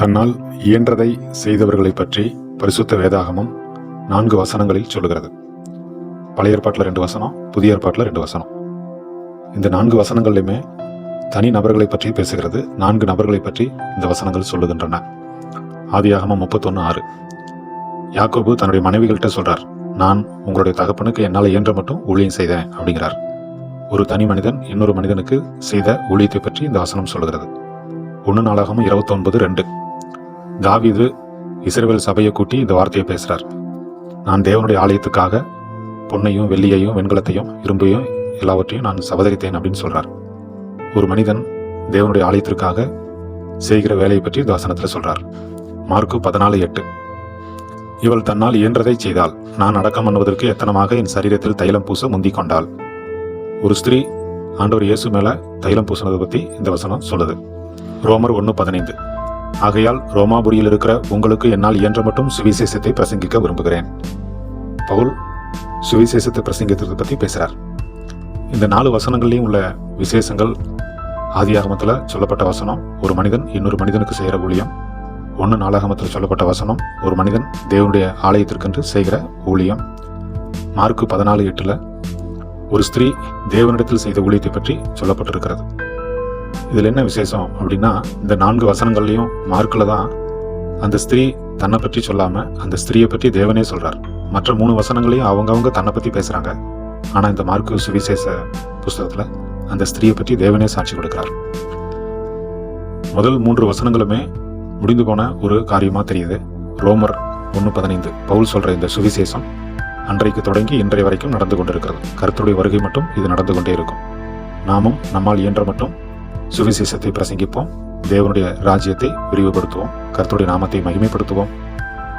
தன்னால் இயன்றதை செய்தவர்களை பற்றி பரிசுத்த வேதாகமம் நான்கு வசனங்களில் சொல்லுகிறது. பழைய ஏற்பாட்டில் ரெண்டு வசனம் புதிய ஏற்பாட்டில் ரெண்டு வசனம். இந்த நான்கு வசனங்கள்லையுமே தனி நபர்களை பற்றி பேசுகிறது நான்கு நபர்களை பற்றி இந்த வசனங்கள் சொல்லுகின்றன. ஆதியாகமம் முப்பத்தொன்று ஆறு. யாக்கோபு தன்னுடைய மனைவிகள்கிட்ட சொல்றார் நான் உங்களுடைய தகப்பனுக்கு என்னால் இயன்ற மட்டும் ஊழியம் செய்தேன் அப்படிங்கிறார். ஒரு தனி மனிதன் இன்னொரு மனிதனுக்கு செய்த ஊழியத்தை பற்றி இந்த வசனம் சொல்லுகிறது. ஒன்று நாளாகமும் இருபத்தொன்பது ரெண்டு. தாவிது இஸ்ரவேல் சபையை கூட்டி இந்த வார்த்தையை பேசுகிறார் நான் தேவனுடைய ஆலயத்துக்காக பொன்னையும் வெள்ளியையும் வெண்கலத்தையும் இரும்பையும் எல்லாவற்றையும் நான் சபதரித்தேன் அப்படின்னு சொல்கிறார் ஒரு மனிதன் தேவனுடைய ஆலயத்திற்காக செய்கிற வேலையை பற்றி தாசனத்தில் வசனத்தில் மார்க்கு பதினாலு எட்டு. இவள் தன்னால் இயன்றதை செய்தால் நான் அடக்கம் பண்ணுவதற்கு எத்தனமாக என் சரீரத்தில் தைலம் பூச முந்திக் கொண்டாள். ஒரு ஸ்திரீ ஆண்டவர் இயேசு மேலே தைலம் பூசினதை பற்றி இந்த வசனம் சொல்லுது. ரோமர் ஒன்று பதினைந்து. ஆகையால் ரோமாபுரியில் இருக்கிற உங்களுக்கு என்னால் இயன்ற மட்டும் சுவிசேஷத்தை பிரசங்கிக்க விரும்புகிறேன். பவுல் சுவிசேஷத்தை பிரசங்கித்ததை பற்றி பேசுகிறார் இந்த நாலு வசனங்கள்லையும் உள்ள விசேஷங்கள் ஆதியாகமத்தில் சொல்லப்பட்ட வசனம் ஒரு மனிதன் இன்னொரு மனிதனுக்கு செய்கிற ஊழியம் ஒன்று நாளாகமத்தில் சொல்லப்பட்ட வசனம் ஒரு மனிதன் தேவனுடைய ஆலயத்திற்கென்று செய்கிற ஊழியம். மார்க்கு பதினாலு எட்டில் ஒரு ஸ்திரீ தேவனிடத்தில் செய்த ஊழியத்தை பற்றி சொல்லப்பட்டிருக்கிறது. இதில் என்ன விசேஷம் அப்படின்னா இந்த நான்கு வசனங்கள்லையும் மார்க்கில் தான் அந்த ஸ்திரீ தன்னை பற்றி சொல்லாமல் அந்த ஸ்திரீயை பற்றி தேவனே சொல்கிறார் மற்ற மூணு வசனங்களையும் அவங்கவுங்க தன்னை பற்றி பேசுகிறாங்க ஆனால் இந்த மார்க்கு சுவிசேஷ புஸ்தகத்தில் அந்த ஸ்திரீயை பற்றி தேவனே சாட்சி கொடுக்கிறார். முதல் மூன்று வசனங்களுமே முடிந்து போன ஒரு காரியமாக தெரியுது. ரோமர் ஒன்று பதினைந்து பவுல் சொல்கிற இந்த சுவிசேஷம் அன்றைக்கு தொடங்கி இன்றைய வரைக்கும் நடந்து கொண்டிருக்கிறது. கருத்துடைய வருகை மட்டும் இது நடந்து கொண்டே இருக்கும். நாமும் நம்மால் இயன்ற மட்டும் சுவிசேஷத்தை பிரசங்கிப்போம். தேவனுடைய ராஜ்யத்தை விரிவுபடுத்துவோம். கர்த்தருடைய நாமத்தை மகிமைப்படுத்துவோம்.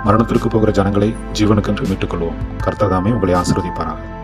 மரணத்திற்கு போகிற ஜனங்களை ஜீவனுக்கென்று மீட்டுக்கொள்வோம். கர்த்ததாமே உங்களை ஆசீர்வதிப்பாராக.